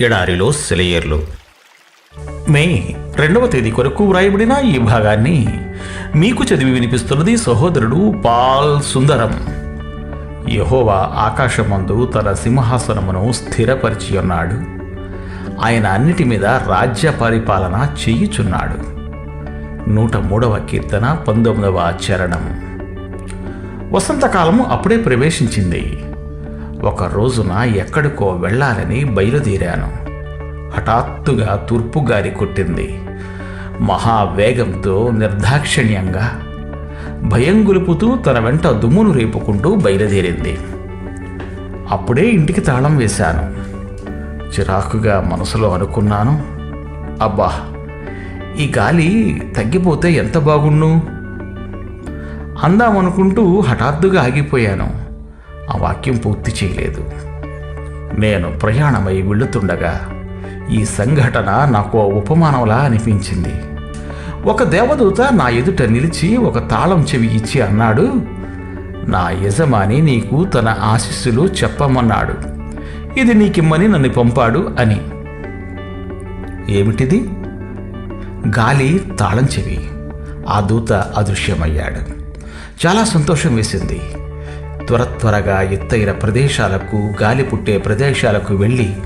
ఎడారిలో సెలయేర్లు. మే రెండవ తేదీ కొరకు వ్రాయబడిన ఈ భాగాన్ని మీకు చదివి వినిపిస్తున్నది సహోదరుడు పాల్ సుందరం. యహోవా ఆకాశమందు తన సింహాసనమును స్థిరపరిచి ఉన్నాడు ఆయన అన్నిటి మీద రాజ్య పరిపాలన చేయుచున్నాడు. నూట మూడవ కీర్తన పంతొమ్మిదవ చరణం. వసంతకాలము అప్పుడే ప్రవేశించింది. ఒక రోజున ఎక్కడికో వెళ్ళాలని బయలుదేరాను. హఠాత్తుగా తూర్పు గారి కొట్టింది. మహావేగంతో నిర్దాక్షిణ్యంగా భయం గొలుపుతూ తన వెంట దుమ్మును రేపుకుంటూ బయలుదేరింది. అప్పుడే ఇంటికి తాళం వేశాను. చిరాకుగా మనసులో అనుకున్నాను. అబ్బా ఈ గాలి తగ్గిపోతే ఎంత బాగుండు? అందామనుకుంటూ హఠాత్తుగా ఆగిపోయాను. ఆ వాక్యం పూర్తి చేయలేదు. నేను ప్రయాణమై వెళుతుండగా ఈ సంఘటన నాకు ఉపమానంలా అనిపించింది. ఒక దేవదూత నా ఎదుట నిలిచి ఒక తాళం చెవి ఇచ్చి అన్నాడు నా యజమాని నీకు తన ఆశీస్సులు చెప్పమన్నాడు. ఇది నీకిమ్మని నన్ను పంపాడు అని. ఏమిటిది? గాలి తాళం చెవి. ఆ దూత అదృశ్యమయ్యాడు. చాలా సంతోషం వేసింది. త్వర త్వరగా ఎత్తైన ప్రదేశాలకు గాలి పుట్టే ప్రదేశాలకు వెళ్ళి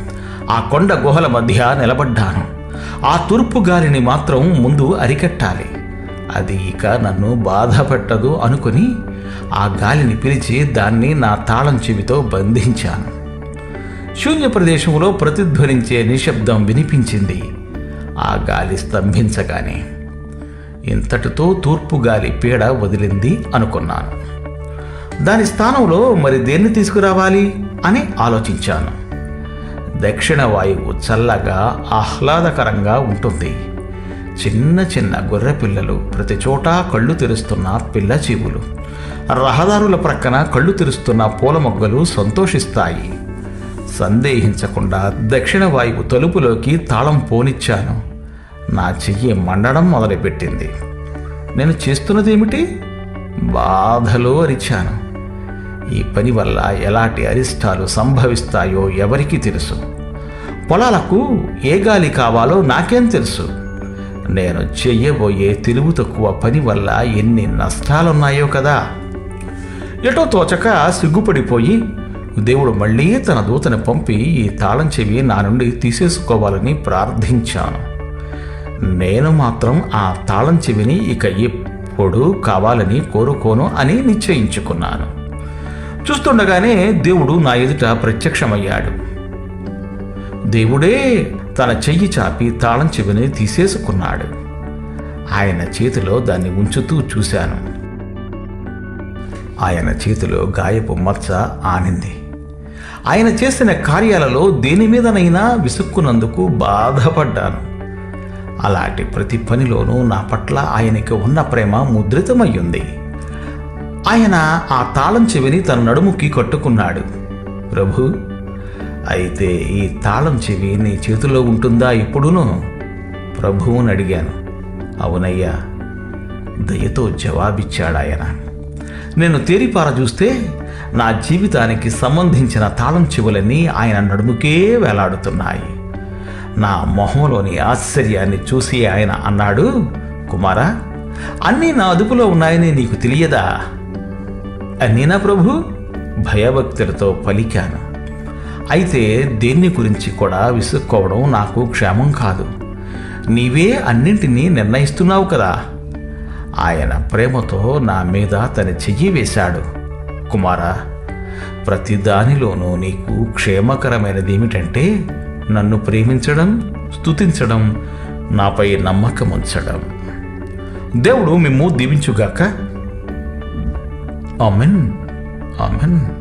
ఆ కొండ గుహల మధ్య నిలబడ్డాను. ఆ తూర్పు గాలిని మాత్రం ముందు అరికట్టాలి. అది ఇక నన్ను బాధ పెట్టదు అనుకుని ఆ గాలిని పిలిచి దాన్ని నా తాళం చెవితో బంధించాను. శూన్య ప్రదేశంలో ప్రతిధ్వనించే నిశ్శబ్దం వినిపించింది. ఆ గాలి స్తంభించగానే ఇంతటితో తూర్పు గాలి పీడ వదిలింది అనుకున్నాను. దాని స్థానంలో మరి దేన్ని తీసుకురావాలి అని ఆలోచించాను. దక్షిణ వాయువు చల్లగా ఆహ్లాదకరంగా ఉంటుంది. చిన్న చిన్న గొర్రె పిల్లలు ప్రతి చోట కళ్ళు తెరుస్తున్న పిల్ల చీవులు రహదారుల ప్రక్కన కళ్ళు తెరుస్తున్న పూల మొగ్గలు సంతోషిస్తాయి. సందేహించకుండా దక్షిణ వాయువు తలుపులోకి తాళం పోనిచ్చాను. నా చెయ్యి మండడం మొదలుపెట్టింది. నేను చేస్తున్నదేమిటి? బాధలో అరిచాను. ఈ పని వల్ల ఎలాంటి అరిష్టాలు సంభవిస్తాయో ఎవరికి తెలుసు. పొలాలకు ఏ గాలి కావాలో నాకేం తెలుసు. నేను చెయ్యబోయే తెలుగు తక్కువ పని వల్ల ఎన్ని నష్టాలున్నాయో కదా. ఎటో తోచక సిగ్గుపడిపోయి దేవుడు మళ్ళీ తన దూతను పంపి ఈ తాళం చెవి నా నుండి తీసేసుకోవాలని ప్రార్థించాను. నేను మాత్రం ఆ తాళం చెవిని ఇక ఎప్పుడు కావాలని కోరుకోను అని నిశ్చయించుకున్నాను. చూస్తుండగానే దేవుడు నా ఎదుట ప్రత్యక్షమయ్యాడు. దేవుడే తన చెయ్యి చాపి తాళం చెవిని తీసేసుకున్నాడు. ఆయన చేతిలో దాన్ని ఉంచుతూ చూశాను. ఆయన చేతిలో గాయపు మచ్చ ఆనింది. ఆయన చేసిన కార్యాలలో దేని మీదనైనా విసుక్కున్నందుకు బాధపడ్డాను. అలాంటి ప్రతి పనిలోనూ నా పట్ల ఆయనకి ఉన్న ప్రేమ ముద్రితమయ్యుంది. ఆయన ఆ తాళం చెవిని తన నడుముకి కట్టుకున్నాడు. ప్రభు అయితే ఈ తాళం చెవి నీ చేతిలో ఉంటుందా ఇప్పుడును? ప్రభువుని అడిగాను. అవునయ్యా దయతో జవాబిచ్చాడాయన. నేను తేరిపార చూస్తే నా జీవితానికి సంబంధించిన తాళం చెవులన్నీ ఆయన నడుముకే వేలాడుతున్నాయి. నా మొహంలోని ఆశ్చర్యాన్ని చూసి ఆయన అన్నాడు కుమారా అన్నీ నా అదుపులో ఉన్నాయని నీకు తెలియదా? నేనా ప్రభు? భయభక్తులతో పలికాను. అయితే దేన్ని గురించి కూడా విసుక్కోవడం నాకు క్షేమం కాదు. నీవే అన్నింటినీ నిర్ణయిస్తున్నావు కదా. ఆయన ప్రేమతో నా మీద తన చెయ్యి వేశాడు. కుమారా ప్రతి దానిలోనూ నీకు క్షేమకరమైనది ఏమిటంటే నన్ను ప్రేమించడం స్తుతించడం నాపై నమ్మకం ఉంచడం దేవుడు మిమ్ము దీవించుగాక. Amen. Amen.